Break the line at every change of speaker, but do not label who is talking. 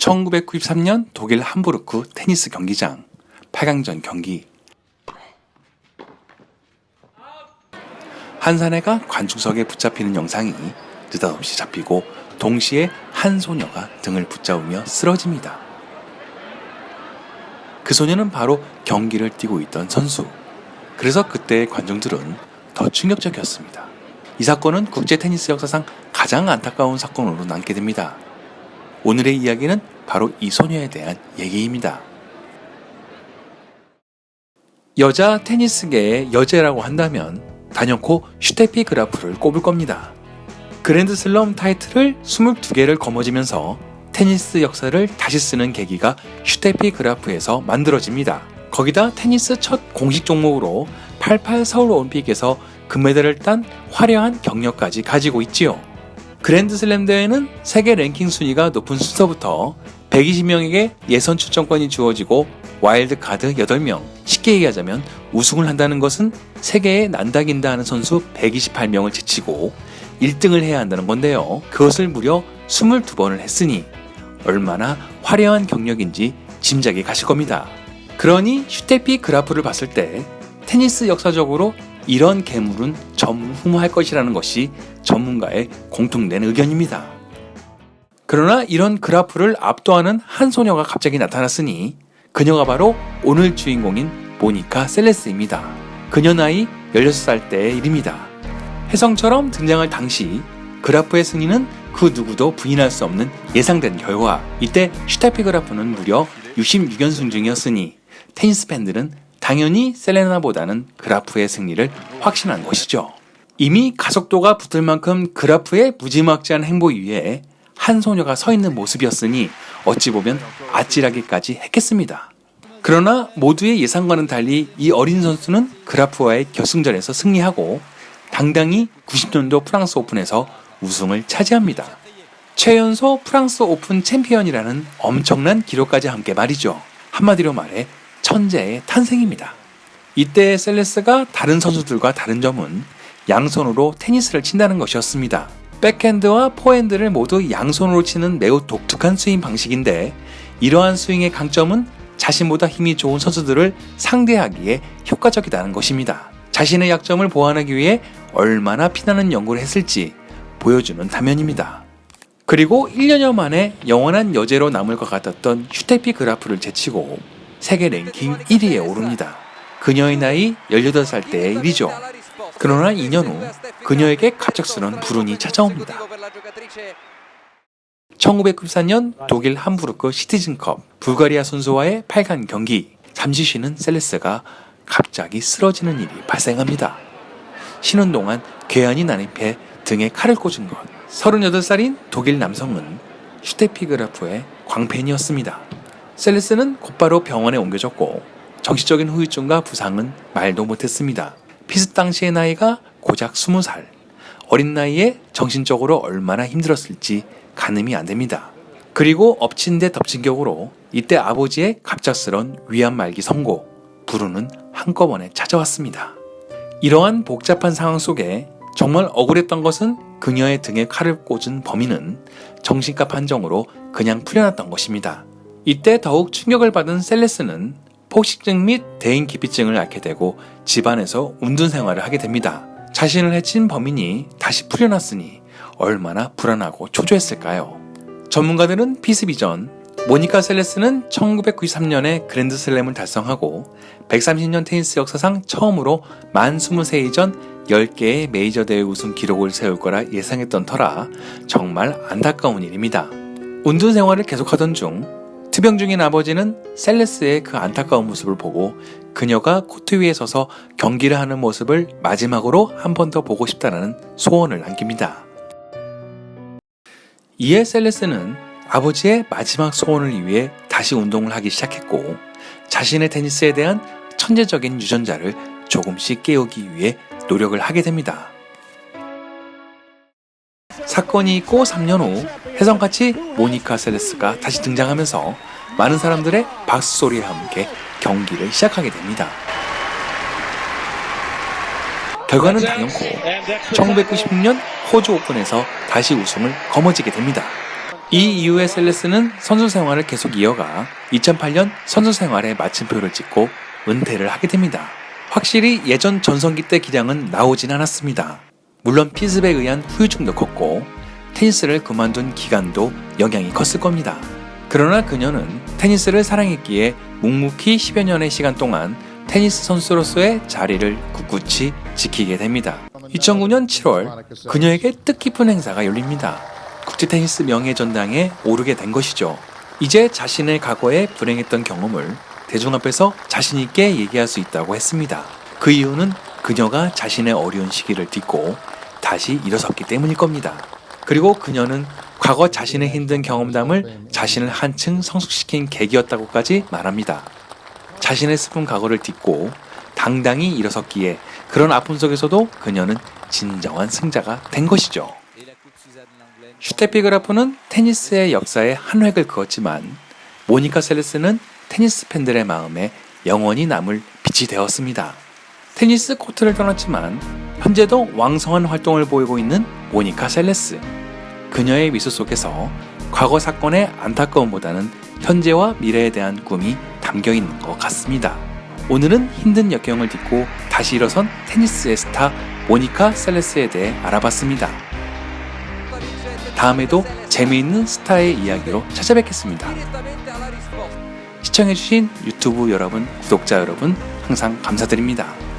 1993년 독일 함부르크 테니스 경기장 8강전 경기 한 사내가 관중석에 붙잡히는 영상이 느닷없이 잡히고 동시에 한 소녀가 등을 붙잡으며 쓰러집니다. 그 소녀는 바로 경기를 뛰고 있던 선수. 그래서 그때의 관중들은 더 충격적이었습니다. 이 사건은 국제 테니스 역사상 가장 안타까운 사건으로 남게 됩니다. 오늘의 이야기는 바로 이 소녀에 대한 얘기입니다. 여자 테니스계의 여제라고 한다면 단연코 슈테피 그라프를 꼽을 겁니다. 그랜드 슬럼 타이틀을 22개를 거머쥐면서 테니스 역사를 다시 쓰는 계기가 슈테피 그라프에서 만들어집니다. 거기다 테니스 첫 공식 종목으로 88 서울 올림픽에서 금메달을 딴 화려한 경력까지 가지고 있지요. 그랜드슬램 대회는 세계 랭킹 순위가 높은 순서부터 120명에게 예선 출전권이 주어지고 와일드 카드 8명, 쉽게 얘기하자면 우승을 한다는 것은 세계에 난다긴다 하는 선수 128명을 제치고 1등을 해야 한다는 건데요. 그것을 무려 22번을 했으니 얼마나 화려한 경력인지 짐작이 가실 겁니다. 그러니 슈테피 그라프를 봤을 때 테니스 역사적으로 이런 괴물은 전무후무할 것이라는 것이 전문가의 공통된 의견입니다. 그러나 이런 그라프를 압도하는 한 소녀가 갑자기 나타났으니 그녀가 바로 오늘 주인공인 모니카 셀레스입니다. 그녀 나이 16살 때의 일입니다. 혜성처럼 등장할 당시 그라프의 승리는 그 누구도 부인할 수 없는 예상된 결과 이때 슈타피 그라프는 무려 66연승 중이었으니 테니스 팬들은 당연히 셀레나보다는 그라프의 승리를 확신한 것이죠. 이미 가속도가 붙을 만큼 그라프의 무지막지한 행보 위에 한 소녀가 서 있는 모습이었으니 어찌 보면 아찔하기까지 했겠습니다. 그러나 모두의 예상과는 달리 이 어린 선수는 그라프와의 결승전에서 승리하고 당당히 90년도 프랑스 오픈에서 우승을 차지합니다. 최연소 프랑스 오픈 챔피언이라는 엄청난 기록까지 함께 말이죠. 한마디로 말해 천재의 탄생입니다. 이때 셀레스가 다른 선수들과 다른 점은 양손으로 테니스를 친다는 것이었습니다. 백핸드와 포핸드를 모두 양손으로 치는 매우 독특한 스윙 방식인데 이러한 스윙의 강점은 자신보다 힘이 좋은 선수들을 상대하기에 효과적이라는 것입니다. 자신의 약점을 보완하기 위해 얼마나 피나는 연구를 했을지 보여주는 단면입니다. 그리고 1년여 만에 영원한 여제로 남을 것 같았던 슈테피 그라프를 제치고 세계 랭킹 1위에 오릅니다. 그녀의 나이 18살 때의 일이죠. 그러나 2년 후 그녀에게 갑작스런 불운이 찾아옵니다. 1994년 독일 함부르크 시티즌컵 불가리아 선수와의 8강 경기 잠시 쉬는 셀레스가 갑자기 쓰러지는 일이 발생합니다. 쉬는 동안 괴한이 난입해 등에 칼을 꽂은 것. 38살인 독일 남성은 슈테피그라프의 광팬이었습니다. 셀레스는 곧바로 병원에 옮겨졌고 정신적인 후유증과 부상은 말도 못했습니다. 피스 당시의 나이가 고작 20살. 어린 나이에 정신적으로 얼마나 힘들었을지 가늠이 안 됩니다. 그리고 엎친 데 덮친 격으로 이때 아버지의 갑작스런 위안 말기 선고, 불운은 한꺼번에 찾아왔습니다. 이러한 복잡한 상황 속에 정말 억울했던 것은 그녀의 등에 칼을 꽂은 범인은 정신과 판정으로 그냥 풀려났던 것입니다. 이때 더욱 충격을 받은 셀레스는 폭식증 및 대인 기피증을 앓게 되고 집안에서 운둔 생활을 하게 됩니다. 자신을 해친 범인이 다시 풀려났으니 얼마나 불안하고 초조했을까요? 전문가들은 피습 이전 모니카 셀레스는 1993년에 그랜드슬램을 달성하고 130년 테니스 역사상 처음으로 만 23세 이전 10개의 메이저 대회 우승 기록을 세울 거라 예상했던 터라 정말 안타까운 일입니다. 운동 생활을 계속하던 중 투병 중인 아버지는 셀레스의 그 안타까운 모습을 보고 그녀가 코트 위에 서서 경기를 하는 모습을 마지막으로 한 번 더 보고 싶다는 소원을 남깁니다. 이에 셀레스는 아버지의 마지막 소원을 위해 다시 운동을 하기 시작했고 자신의 테니스에 대한 천재적인 유전자를 조금씩 깨우기 위해 노력을 하게 됩니다. 사건이 있고 3년 후 혜성같이 모니카 셀레스가 다시 등장하면서 많은 사람들의 박수 소리와 함께 경기를 시작하게 됩니다. 결과는 당연코 1996년 호주 오픈에서 다시 우승을 거머쥐게 됩니다. 이 이후에 셀레스는 선수 생활을 계속 이어가 2008년 선수 생활에 마침표를 찍고 은퇴를 하게 됩니다. 확실히 예전 전성기 때 기량은 나오진 않았습니다. 물론 피습에 의한 후유증도 컸고 테니스를 그만둔 기간도 영향이 컸을 겁니다. 그러나 그녀는 테니스를 사랑했기에 묵묵히 10여 년의 시간 동안 테니스 선수로서의 자리를 굳굳이 지키게 됩니다. 2009년 7월 그녀에게 뜻깊은 행사가 열립니다. 국제 테니스 명예 전당에 오르게 된 것이죠. 이제 자신의 과거에 불행했던 경험을 대중 앞에서 자신 있게 얘기할 수 있다고 했습니다. 그 이유는 그녀가 자신의 어려운 시기를 딛고 다시 일어섰기 때문일 겁니다. 그리고 그녀는 과거 자신의 힘든 경험담을 자신을 한층 성숙시킨 계기였다고까지 말합니다. 자신의 슬픈 과거를 딛고 당당히 일어섰기에 그런 아픔 속에서도 그녀는 진정한 승자가 된 것이죠. 슈테피 그라프는 테니스의 역사에 한 획을 그었지만 모니카 셀레스는 테니스 팬들의 마음에 영원히 남을 빛이 되었습니다. 테니스 코트를 떠났지만 현재도 왕성한 활동을 보이고 있는 모니카 셀레스. 그녀의 미소 속에서 과거 사건의 안타까움보다는 현재와 미래에 대한 꿈이 담겨 있는 것 같습니다. 오늘은 힘든 역경을 딛고 다시 일어선 테니스의 스타 모니카 셀레스에 대해 알아봤습니다. 다음에도 재미있는 스타의 이야기로 찾아뵙겠습니다. 시청해주신 유튜브 여러분, 구독자 여러분, 항상 감사드립니다.